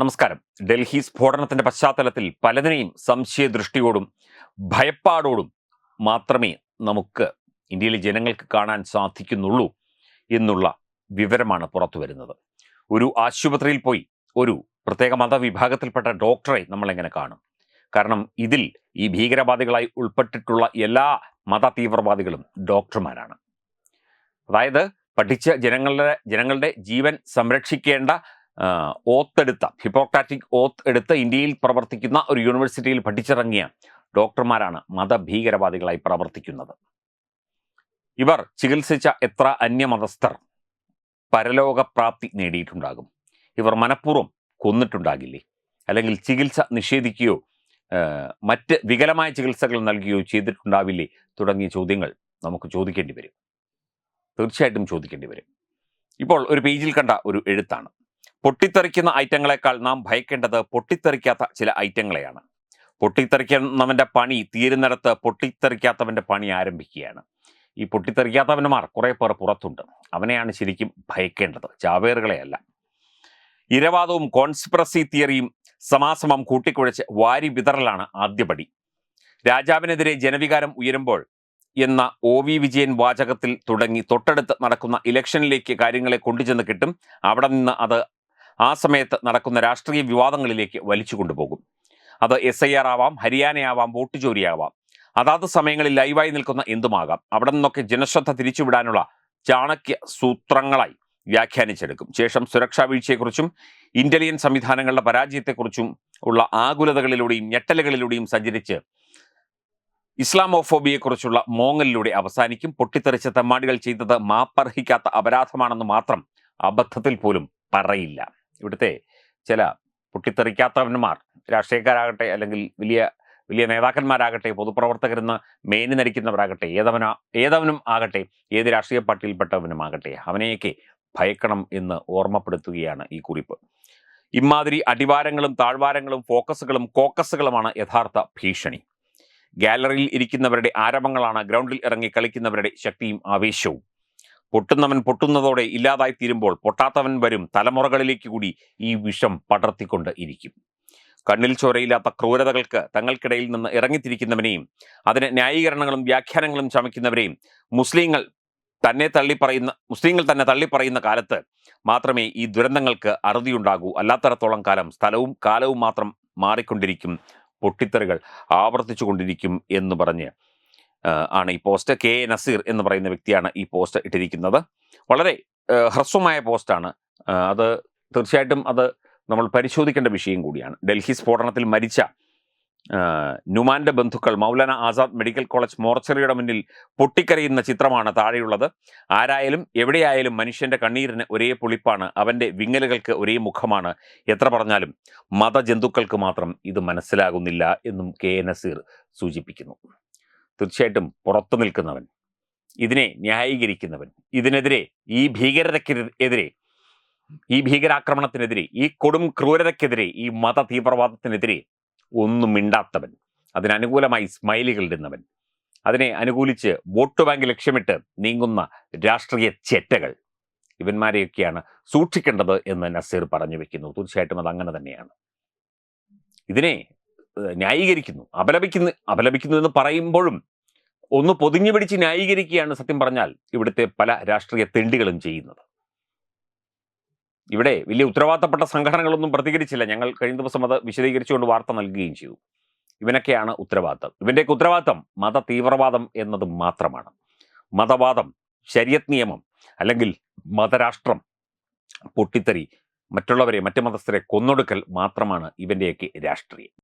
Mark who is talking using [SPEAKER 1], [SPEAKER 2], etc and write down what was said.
[SPEAKER 1] നമസ്കാരം. ഡൽഹി സ്ഫോടനത്തിന്റെ പശ്ചാത്തലത്തിൽ പലതിനെയും സംശയദൃഷ്ടിയോടും ഭയപ്പാടോടും മാത്രമേ നമുക്ക് ഇന്ത്യയിലെ ജനങ്ങൾക്ക് കാണാൻ സാധിക്കുന്നുള്ളൂ എന്നുള്ള വിവരമാണ് പുറത്തു വരുന്നത്. ഒരു ആശുപത്രിയിൽ പോയി ഒരു പ്രത്യേക മതവിഭാഗത്തിൽപ്പെട്ട ഡോക്ടറെ നമ്മൾ എങ്ങനെ കാണും. കാരണം ഇതിൽ ഈ ഭീകരവാദികളായി ഉൾപ്പെട്ടിട്ടുള്ള എല്ലാ മത തീവ്രവാദികളും ഡോക്ടർമാരാണ്. അതായത് പഠിച്ച ജനങ്ങളുടെ ജനങ്ങളുടെ ജീവൻ സംരക്ഷിക്കേണ്ട ഓത്തെടുത്ത ഹിപ്പോക്രാറ്റിക് ഓത്ത് എടുത്ത് ഇന്ത്യയിൽ പ്രവർത്തിക്കുന്ന ഒരു യൂണിവേഴ്സിറ്റിയിൽ പഠിച്ചിറങ്ങിയ ഡോക്ടർമാരാണ് മതഭീകരവാദികളായി പ്രവർത്തിക്കുന്നത്. ഇവർ ചികിത്സിച്ച എത്ര അന്യമതസ്ഥർ പരലോകപ്രാപ്തി നേടിയിട്ടുണ്ടാകും? ഇവർ മനഃപൂർവം കൊന്നിട്ടുണ്ടാകില്ലേ? അല്ലെങ്കിൽ ചികിത്സ നിഷേധിക്കുകയോ മറ്റ് വികലമായ ചികിത്സകൾ നൽകുകയോ ചെയ്തിട്ടുണ്ടാവില്ലേ? തുടങ്ങിയ ചോദ്യങ്ങൾ നമുക്ക് ചോദിക്കേണ്ടി വരും. തീർച്ചയായിട്ടും ചോദിക്കേണ്ടി വരും. ഇപ്പോൾ ഒരു പേജിൽ കണ്ട ഒരു എഴുത്താണ്. പൊട്ടിത്തെറിക്കുന്ന ഐറ്റങ്ങളെക്കാൾ നാം ഭയക്കേണ്ടത് പൊട്ടിത്തെറിക്കാത്ത ചില ഐറ്റങ്ങളെയാണ്. പൊട്ടിത്തെറിക്കുന്നവന്റെ പണി തീരുന്നിടത്ത് പൊട്ടിത്തെറിക്കാത്തവന്റെ പണി ആരംഭിക്കുകയാണ്. ഈ പൊട്ടിത്തെറിക്കാത്തവന്മാർ കുറേ പേർ പുറത്തുണ്ട്. അവനെയാണ് ശരിക്കും ഭയക്കേണ്ടത്. ചാവേറുകളെയല്ല ഇരവാദവും കോൺസ്പിറസി തിയറിയും സമാസമം കൂട്ടിക്കുഴച്ച് വാരി വിതറലാണ് ആദ്യപടി രാജാവിനെതിരെ ജനവികാരം ഉയരുമ്പോൾ എന്ന ഒ വി വിജയൻ വാചകത്തിൽ തുടങ്ങി തൊട്ടടുത്ത് നടക്കുന്ന ഇലക്ഷനിലേക്ക് കാര്യങ്ങളെ കൊണ്ടുചെന്ന് കിട്ടും. അവിടെ നിന്ന് അത് ആ സമയത്ത് നടക്കുന്ന രാഷ്ട്രീയ വിവാദങ്ങളിലേക്ക് വലിച്ചു കൊണ്ടുപോകും. അത് എസ് ഐ ആർ ആവാം ഹരിയാനയാവാം വോട്ട് ചോരിയാവാം അതാത് സമയങ്ങളിൽ ലൈവായി നിൽക്കുന്ന എന്തുമാകാം? അവിടെ നിന്നൊക്കെ ജനശ്രദ്ധ തിരിച്ചുവിടാനുള്ള ചാണക്യ സൂത്രങ്ങളായി വ്യാഖ്യാനിച്ചെടുക്കും. ശേഷം സുരക്ഷാ വീഴ്ചയെക്കുറിച്ചും ഇന്റലിജൻസ് സംവിധാനങ്ങളുടെ പരാജയത്തെക്കുറിച്ചും ഉള്ള ആകുലതകളിലൂടെയും ഞെട്ടലുകളിലൂടെയും സഞ്ചരിച്ച് ഇസ്ലാമോഫോബിയെക്കുറിച്ചുള്ള മോങ്ങലിലൂടെ അവസാനിക്കും. പൊട്ടിത്തെറിച്ച തെമ്മാടികൾ ചെയ്തത് മാപ്പർഹിക്കാത്ത അപരാധമാണെന്ന് മാത്രം അബദ്ധത്തിൽ പോലും പറയില്ല. ഇവിടുത്തെ ചില പൊട്ടിത്തെറിക്കാത്തവന്മാർ രാഷ്ട്രീയക്കാരാകട്ടെ അല്ലെങ്കിൽ വലിയ വലിയ നേതാക്കന്മാരാകട്ടെ പൊതുപ്രവർത്തകരെന്ന് മേനി നരിക്കുന്നവരാകട്ടെ ഏതവന ഏതവനും ആകട്ടെ ഏത് രാഷ്ട്രീയ പാർട്ടിയിൽപ്പെട്ടവനും ആകട്ടെ അവനെയൊക്കെ ഭയക്കണം എന്ന് ഓർമ്മപ്പെടുത്തുകയാണ് ഈ കുറിപ്പ്. ഇമാതിരി അടിവാരങ്ങളും താഴ്വാരങ്ങളും ഫോക്കസുകളും കോക്കസുകളുമാണ് യഥാർത്ഥ ഭീഷണി. ഗാലറിയിൽ ഇരിക്കുന്നവരുടെ ആരവങ്ങളാണ് ഗ്രൗണ്ടിൽ ഇറങ്ങി കളിക്കുന്നവരുടെ ശക്തിയും ആവേശവും. പൊട്ടുന്നവൻ പൊട്ടുന്നതോടെ ഇല്ലാതായി തീരുമ്പോൾ പൊട്ടാത്തവൻ വരും തലമുറകളിലേക്ക് കൂടി ഈ വിഷം പടർത്തിക്കൊണ്ട് ഇരിക്കും. കണ്ണിൽ ചോരയില്ലാത്ത ക്രൂരതകൾക്ക് തങ്ങൾക്കിടയിൽ നിന്ന് ഇറങ്ങിത്തിരിക്കുന്നവനെയും അതിന് ന്യായീകരണങ്ങളും വ്യാഖ്യാനങ്ങളും ചമയ്ക്കുന്നവരെയും മുസ്ലിങ്ങൾ തന്നെ തള്ളിപ്പറയുന്ന മുസ്ലിങ്ങൾ തന്നെ തള്ളിപ്പറയുന്ന കാലത്ത് മാത്രമേ ഈ ദുരന്തങ്ങൾക്ക് അറുതിയുണ്ടാകൂ. അല്ലാത്തടത്തോളം കാലം സ്ഥലവും കാലവും മാത്രം മാറിക്കൊണ്ടിരിക്കും പൊട്ടിത്തെറികൾ ആവർത്തിച്ചു കൊണ്ടിരിക്കും എന്ന് പറഞ്ഞ് ആണ് ഈ പോസ്റ്റ്. കെ. നസീർ എന്ന് പറയുന്ന വ്യക്തിയാണ് ഈ പോസ്റ്റ് ഇട്ടിരിക്കുന്നത്. വളരെ ഹ്രസ്വമായ പോസ്റ്റാണ്. അത് തീർച്ചയായിട്ടും അത് നമ്മൾ പരിശോധിക്കേണ്ട വിഷയം കൂടിയാണ്. ഡൽഹി സ്ഫോടനത്തിൽ മരിച്ച നുമാന്റെ ബന്ധുക്കൾ മൗലാന ആസാദ് മെഡിക്കൽ കോളേജ് മോർച്ചറിയുടെ മുന്നിൽ പൊട്ടിക്കരയുന്ന ചിത്രമാണ് താഴെയുള്ളത്. ആരായാലും എവിടെയായാലും മനുഷ്യന്റെ കണ്ണീരിന് ഒരേ പുളിപ്പാണ്. അവന്റെ വിങ്ങലുകൾക്ക് ഒരേ മുഖമാണ്. എത്ര പറഞ്ഞാലും മതജന്തുക്കൾക്ക് മാത്രം ഇത് മനസ്സിലാകുന്നില്ല എന്നും കെ. നസീർ സൂചിപ്പിക്കുന്നു. തീർച്ചയായിട്ടും പുറത്തു നിൽക്കുന്നവൻ ഇതിനെ ന്യായീകരിക്കുന്നവൻ ഇതിനെതിരെ ഈ ഭീകരതയ്ക്കെതിരെ ഈ ഭീകരാക്രമണത്തിനെതിരെ ഈ കൊടും ക്രൂരതയ്ക്കെതിരെ ഈ മത തീവ്രവാദത്തിനെതിരെ ഒന്നും മിണ്ടാത്തവൻ അതിനനുകൂലമായി സ്മൈലുകൾ ഇടുന്നവൻ. അതിനെ അനുകൂലിച്ച് വോട്ട് ബാങ്ക് ലക്ഷ്യമിട്ട് നീങ്ങുന്ന രാഷ്ട്രീയ ചെറ്റകൾ. ഇവന്മാരെയൊക്കെയാണ് സൂക്ഷിക്കേണ്ടത് എന്ന് നസീർ പറഞ്ഞു വെക്കുന്നു. തീർച്ചയായിട്ടും അത് അങ്ങനെ തന്നെയാണ്. ഇതിനെ ന്യായീകരിക്കുന്നു. അപലപിക്കുന്നു അപലപിക്കുന്നു എന്ന് പറയുമ്പോഴും ഒന്ന് പൊതിഞ്ഞു പിടിച്ച് ന്യായീകരിക്കുകയാണ് സത്യം പറഞ്ഞാൽ ഇവിടുത്തെ പല രാഷ്ട്രീയ തെണ്ടികളും ചെയ്യുന്നത്. ഇവിടെ വലിയ ഉത്തരവാദിത്തപ്പെട്ട സംഘടനകളൊന്നും പ്രതികരിച്ചില്ല. ഞങ്ങൾ കഴിഞ്ഞ ദിവസം അത് വിശദീകരിച്ചുകൊണ്ട് വാർത്ത നൽകുകയും ചെയ്തു. ഇവനൊക്കെയാണ് ഉത്തരവാദിത്തം. ഇവന്റെയൊക്കെ ഉത്തരവാദിത്തം മത തീവ്രവാദം എന്നത് മാത്രമാണ്. മതവാദം ശരിയത് നിയമം അല്ലെങ്കിൽ മതരാഷ്ട്രം പൊട്ടിത്തെറി മറ്റുള്ളവരെ മറ്റു മതസ്ഥരെ കൊന്നൊടുക്കൽ മാത്രമാണ് ഇവന്റെയൊക്കെ രാഷ്ട്രീയം.